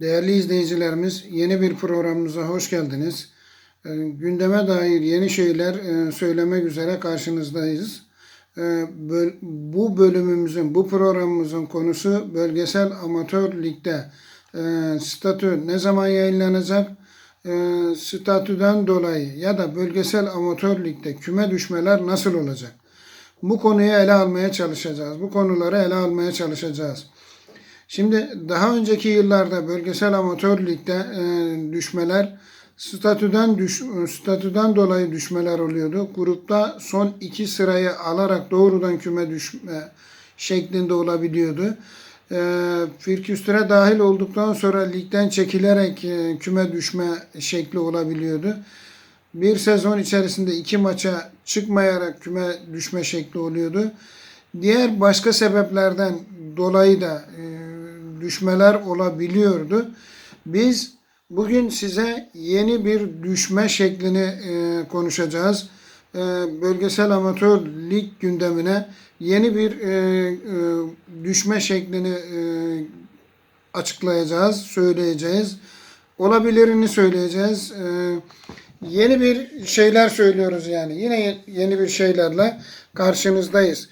Değerli izleyicilerimiz, yeni bir programımıza hoş geldiniz. Ee, Gündeme dair yeni şeyler e, söylemek üzere karşınızdayız. Ee, Bu bölümümüzün, bu programımızın konusu bölgesel amatör ligde e, statü ne zaman yayınlanacak? Statüden dolayı ya da bölgesel amatör ligde küme düşmeler nasıl olacak? Bu konuyu ele almaya çalışacağız. Bu konuları ele almaya çalışacağız. Şimdi daha önceki yıllarda bölgesel amatör ligde e, düşmeler statüden düş, statüden dolayı düşmeler oluyordu. Grupta son iki sırayı alarak doğrudan küme düşme şeklinde olabiliyordu. E, Firküstüre dahil olduktan sonra ligden çekilerek e, küme düşme şekli olabiliyordu. Bir sezon içerisinde iki maça çıkmayarak küme düşme şekli oluyordu. Diğer başka sebeplerden dolayı da e, düşmeler olabiliyordu. Biz bugün size yeni bir düşme şeklini e, konuşacağız. E, bölgesel amatör lig gündemine yeni bir e, düşme şeklini açıklayacağız, söyleyeceğiz. Olabilirini söyleyeceğiz. Yeni bir şeyler söylüyoruz yani. Yine ye- yeni bir şeylerle karşınızdayız.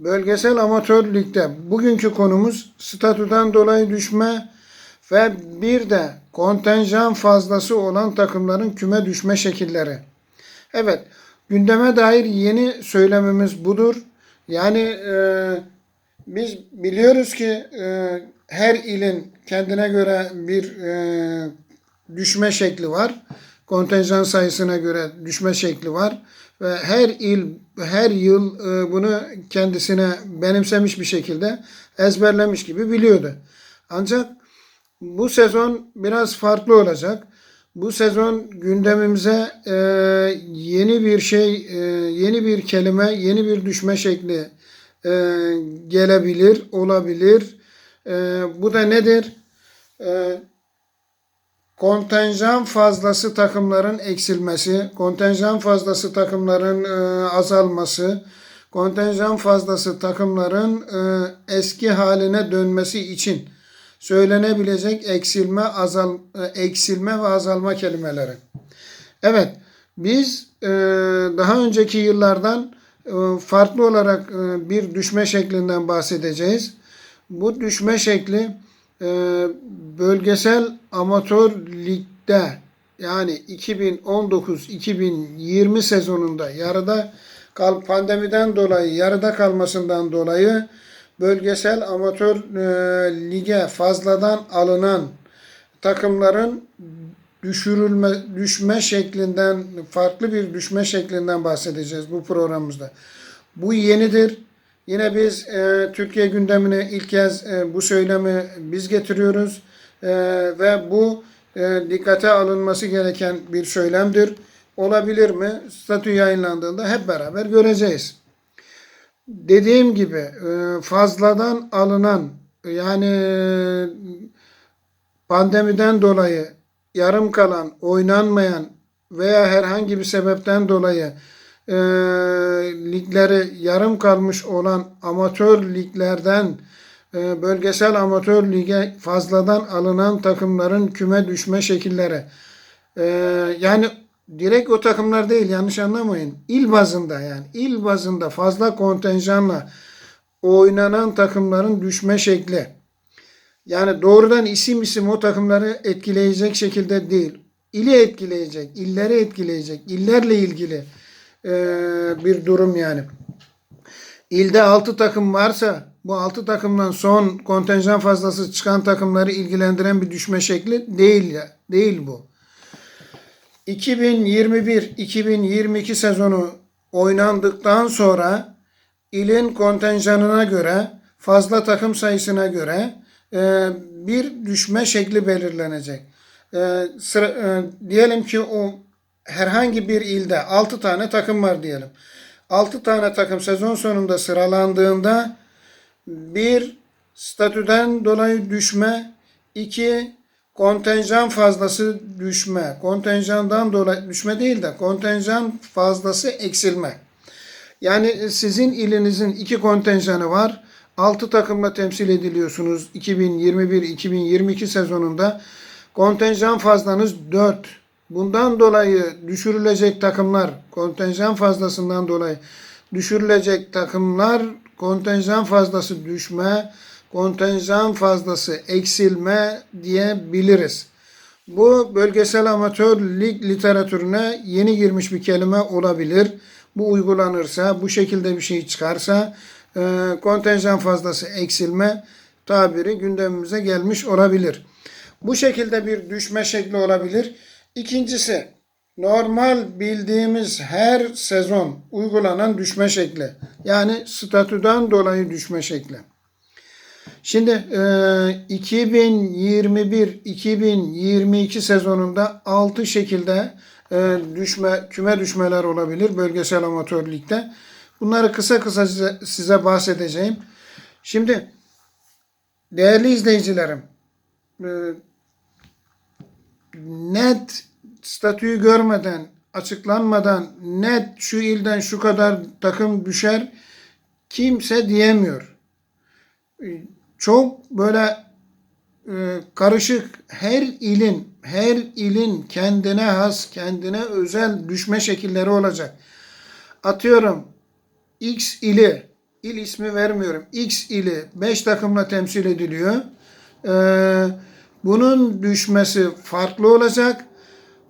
Bölgesel amatör ligde bugünkü konumuz statüden dolayı düşme ve bir de kontenjan fazlası olan takımların küme düşme şekilleri. Evet, gündeme dair yeni söylememiz budur. Yani e, biz biliyoruz ki e, her ilin kendine göre bir e, düşme şekli var. Kontenjan sayısına göre düşme şekli var. Ve her il, her yıl e, bunu kendisine benimsemiş bir şekilde ezberlemiş gibi biliyordu. Ancak bu sezon biraz farklı olacak. Bu sezon gündemimize e, yeni bir şey, e, yeni bir kelime, yeni bir düşme şekli gelebilir, olabilir. Bu da nedir? Kontenjan fazlası takımların eksilmesi, kontenjan fazlası takımların e, azalması, kontenjan fazlası takımların e, eski haline dönmesi için söylenebilecek eksilme, azal, e, eksilme ve azalma kelimeleri. Evet, biz e, daha önceki yıllardan e, farklı olarak e, bir düşme şeklinden bahsedeceğiz. Bu düşme şekli e, bölgesel amatör ligde yani 2019-2020 sezonunda yarıda kal pandemiden dolayı yarıda kalmasından dolayı bölgesel amatör e, lige fazladan alınan takımların düşürülme düşme şeklinden farklı bir düşme şeklinden bahsedeceğiz bu programımızda. Bu yenidir. Yine biz e, Türkiye gündemine ilk kez e, bu söylemi biz getiriyoruz E, ve bu e, dikkate alınması gereken bir söylemdir. Olabilir mi? Statü yayınlandığında hep beraber göreceğiz. Dediğim gibi e, fazladan alınan yani pandemiden dolayı yarım kalan, oynanmayan veya herhangi bir sebepten dolayı e, ligleri yarım kalmış olan amatör liglerden e, bölgesel amatör lige fazladan alınan takımların küme düşme şekilleri. E, yani direkt o takımlar değil yanlış anlamayın. İl bazında yani il bazında fazla kontenjanla oynanan takımların düşme şekli. Yani doğrudan isim isim o takımları etkileyecek şekilde değil. İli etkileyecek, illeri etkileyecek, illerle ilgili e, bir durum yani. İlde 6 takım varsa bu 6 takımdan son kontenjan fazlası çıkan takımları ilgilendiren bir düşme şekli değil ya. Değil bu. 2021-2022 sezonu oynandıktan sonra ilin kontenjanına göre fazla takım sayısına göre e, bir düşme şekli belirlenecek. E, sıra, e, diyelim ki o herhangi bir ilde 6 tane takım var diyelim. 6 tane takım sezon sonunda sıralandığında bir statüden dolayı düşme, iki kontenjan fazlası düşme. Kontenjandan dolayı düşme değil de kontenjan fazlası eksilme. Yani sizin ilinizin iki kontenjanı var 6 takımla temsil ediliyorsunuz 2021-2022 sezonunda. Kontenjan fazlanız 4. Bundan dolayı düşürülecek takımlar, kontenjan fazlasından dolayı düşürülecek takımlar kontenjan fazlası düşme, kontenjan fazlası eksilme diyebiliriz. Bu bölgesel amatör lig literatürüne yeni girmiş bir kelime olabilir. Bu uygulanırsa, bu şekilde bir şey çıkarsa e, kontenjan fazlası eksilme tabiri gündemimize gelmiş olabilir. Bu şekilde bir düşme şekli olabilir. İkincisi normal bildiğimiz her sezon uygulanan düşme şekli. Yani statüden dolayı düşme şekli. Şimdi e, 2021-2022 sezonunda 6 şekilde e, düşme küme düşmeler olabilir bölgesel amatör ligde. Bunları kısa kısa size, size bahsedeceğim. Şimdi değerli izleyicilerim e, net statüyü görmeden, açıklanmadan net şu ilden şu kadar takım düşer kimse diyemiyor. Çok böyle e, karışık her ilin her ilin kendine has, kendine özel düşme şekilleri olacak. Atıyorum X ili, il ismi vermiyorum. X ili 5 takımla temsil ediliyor. Ee, bunun düşmesi farklı olacak.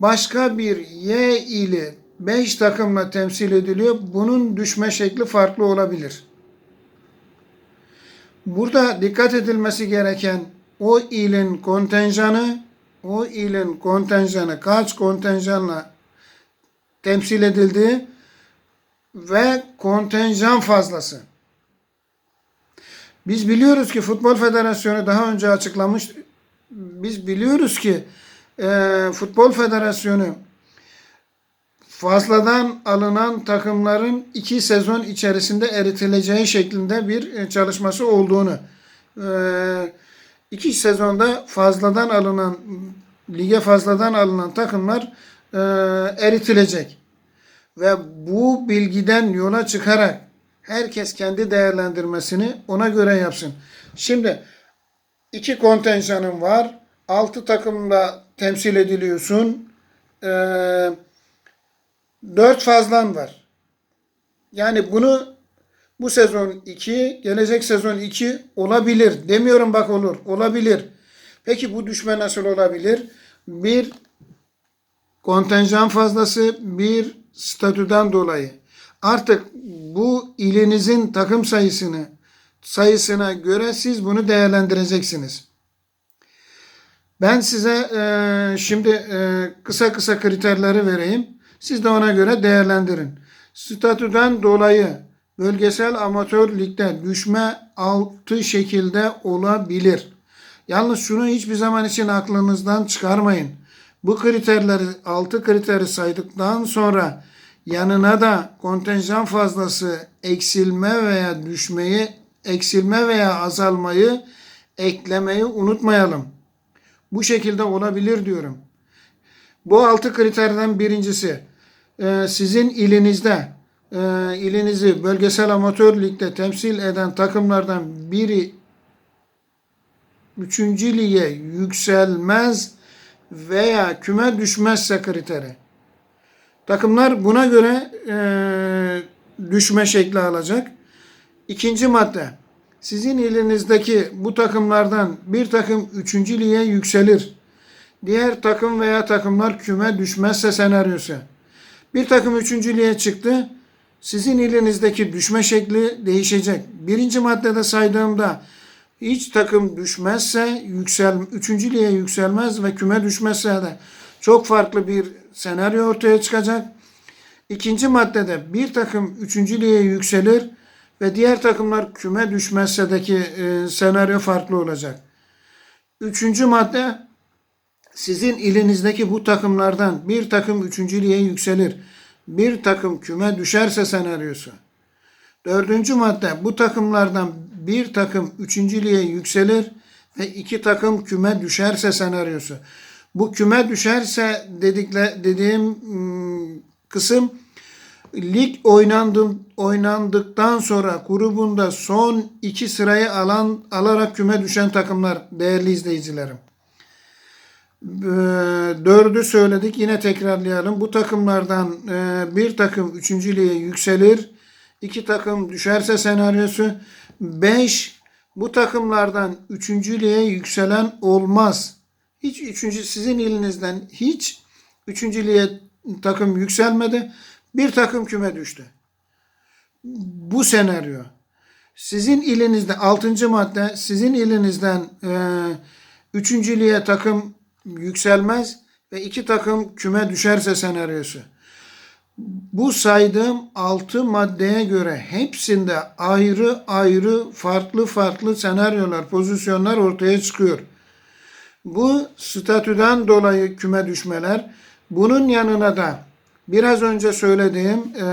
Başka bir Y ili 5 takımla temsil ediliyor. Bunun düşme şekli farklı olabilir. Burada dikkat edilmesi gereken o ilin kontenjanı, o ilin kontenjanı kaç kontenjanla temsil edildiği ve kontenjan fazlası. Biz biliyoruz ki Futbol Federasyonu daha önce açıklamış. Biz biliyoruz ki e, Futbol Federasyonu fazladan alınan takımların iki sezon içerisinde eritileceği şeklinde bir e, çalışması olduğunu e, iki sezonda fazladan alınan lige fazladan alınan takımlar e, eritilecek ve bu bilgiden yola çıkarak herkes kendi değerlendirmesini ona göre yapsın. Şimdi iki kontenjanın var. Altı takımla temsil ediliyorsun. Ee, dört fazlan var. Yani bunu bu sezon 2, gelecek sezon 2 olabilir. Demiyorum bak olur. Olabilir. Peki bu düşme nasıl olabilir? Bir kontenjan fazlası, bir statüden dolayı. Artık bu ilinizin takım sayısını sayısına göre siz bunu değerlendireceksiniz. Ben size e, şimdi e, kısa kısa kriterleri vereyim. Siz de ona göre değerlendirin. Statüden dolayı bölgesel amatör ligde düşme altı şekilde olabilir. Yalnız şunu hiçbir zaman için aklınızdan çıkarmayın. Bu kriterleri, altı kriteri saydıktan sonra yanına da kontenjan fazlası eksilme veya düşmeyi, eksilme veya azalmayı eklemeyi unutmayalım. Bu şekilde olabilir diyorum. Bu altı kriterden birincisi e, sizin ilinizde e, ilinizi bölgesel amatör ligde temsil eden takımlardan biri üçüncü lige yükselmez veya küme düşmezse kriteri. Takımlar buna göre e, düşme şekli alacak. İkinci madde. Sizin ilinizdeki bu takımlardan bir takım üçüncü lige yükselir. Diğer takım veya takımlar küme düşmezse senaryosu. Bir takım üçüncü lige çıktı. Sizin ilinizdeki düşme şekli değişecek. Birinci maddede saydığımda hiç takım düşmezse yüksel, üçüncü lige yükselmez ve küme düşmezse de çok farklı bir senaryo ortaya çıkacak. İkinci maddede bir takım üçüncü lige yükselir ve diğer takımlar küme düşmezsedeki e, senaryo farklı olacak. Üçüncü madde sizin ilinizdeki bu takımlardan bir takım üçüncü lige yükselir. Bir takım küme düşerse senaryosu. Dördüncü madde bu takımlardan bir takım üçüncü lige yükselir ve iki takım küme düşerse senaryosu. Bu küme düşerse dedikle dediğim ım, kısım lig oynandı, oynandıktan sonra grubunda son iki sırayı alan alarak küme düşen takımlar değerli izleyicilerim. Ee, Dördü söyledik yine tekrarlayalım. Bu takımlardan e, bir takım üçüncülüğe yükselir. iki takım düşerse senaryosu. Beş bu takımlardan üçüncülüğe yükselen olmaz. Hiç üçüncü sizin elinizden hiç üçüncülüğe takım yükselmedi. Bir takım küme düştü. Bu senaryo. Sizin ilinizde altıncı madde sizin ilinizden e, üçüncülüğe takım yükselmez ve iki takım küme düşerse senaryosu. Bu saydığım altı maddeye göre hepsinde ayrı ayrı farklı farklı senaryolar, pozisyonlar ortaya çıkıyor. Bu statüden dolayı küme düşmeler. Bunun yanına da biraz önce söylediğim e,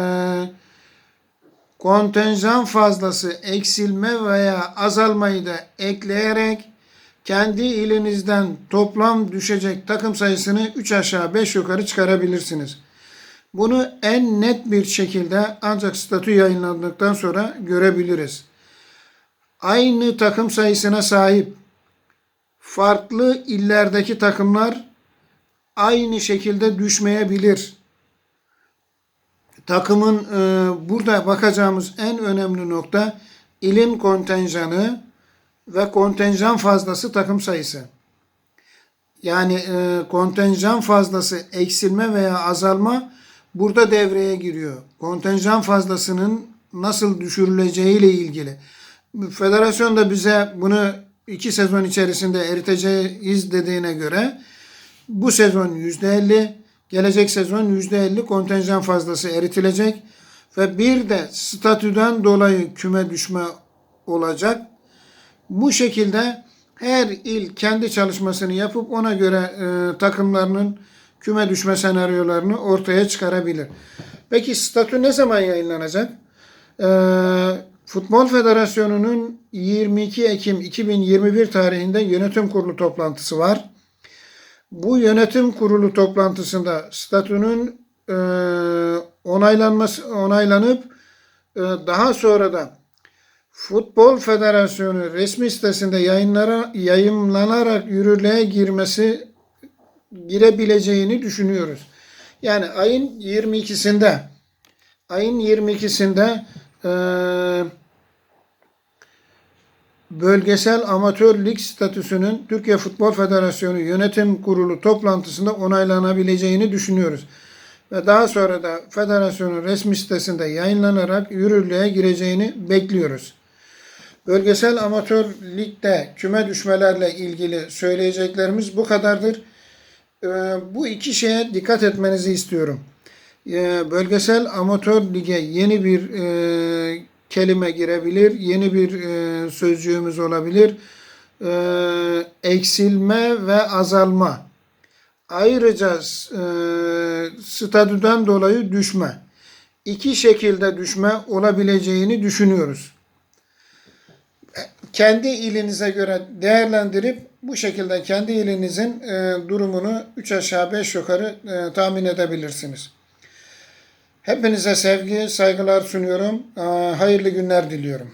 kontenjan fazlası eksilme veya azalmayı da ekleyerek kendi ilinizden toplam düşecek takım sayısını 3 aşağı 5 yukarı çıkarabilirsiniz. Bunu en net bir şekilde ancak statü yayınlandıktan sonra görebiliriz. Aynı takım sayısına sahip farklı illerdeki takımlar aynı şekilde düşmeyebilir. Takımın e, burada bakacağımız en önemli nokta ilin kontenjanı ve kontenjan fazlası takım sayısı. Yani e, kontenjan fazlası eksilme veya azalma burada devreye giriyor. Kontenjan fazlasının nasıl düşürüleceği ile ilgili. Federasyon da bize bunu iki sezon içerisinde eriteceğiz dediğine göre bu sezon yüzde elli, gelecek sezon yüzde elli kontenjan fazlası eritilecek ve bir de statüden dolayı küme düşme olacak. Bu şekilde her il kendi çalışmasını yapıp ona göre e, takımlarının küme düşme senaryolarını ortaya çıkarabilir. Peki statü ne zaman yayınlanacak? E, Futbol Federasyonu'nun 22 Ekim 2021 tarihinde yönetim kurulu toplantısı var. Bu yönetim kurulu toplantısında statünün e, onaylanması onaylanıp e, daha sonra da Futbol Federasyonu resmi sitesinde yayınlara, yayınlanarak yürürlüğe girmesi girebileceğini düşünüyoruz. Yani ayın 22'sinde ayın 22'sinde e, bölgesel amatör lig statüsünün Türkiye Futbol Federasyonu Yönetim Kurulu toplantısında onaylanabileceğini düşünüyoruz. Ve daha sonra da federasyonun resmi sitesinde yayınlanarak yürürlüğe gireceğini bekliyoruz. Bölgesel amatör ligde küme düşmelerle ilgili söyleyeceklerimiz bu kadardır. Ee, bu iki şeye dikkat etmenizi istiyorum. Ee, bölgesel amatör lige yeni bir e, kelime girebilir, yeni bir e, sözcüğümüz olabilir. E, eksilme ve azalma. Ayrıca e, statüden dolayı düşme. İki şekilde düşme olabileceğini düşünüyoruz. Kendi ilinize göre değerlendirip bu şekilde kendi ilinizin e, durumunu 3 aşağı 5 yukarı e, tahmin edebilirsiniz. Hepinize sevgi, saygılar sunuyorum. Hayırlı günler diliyorum.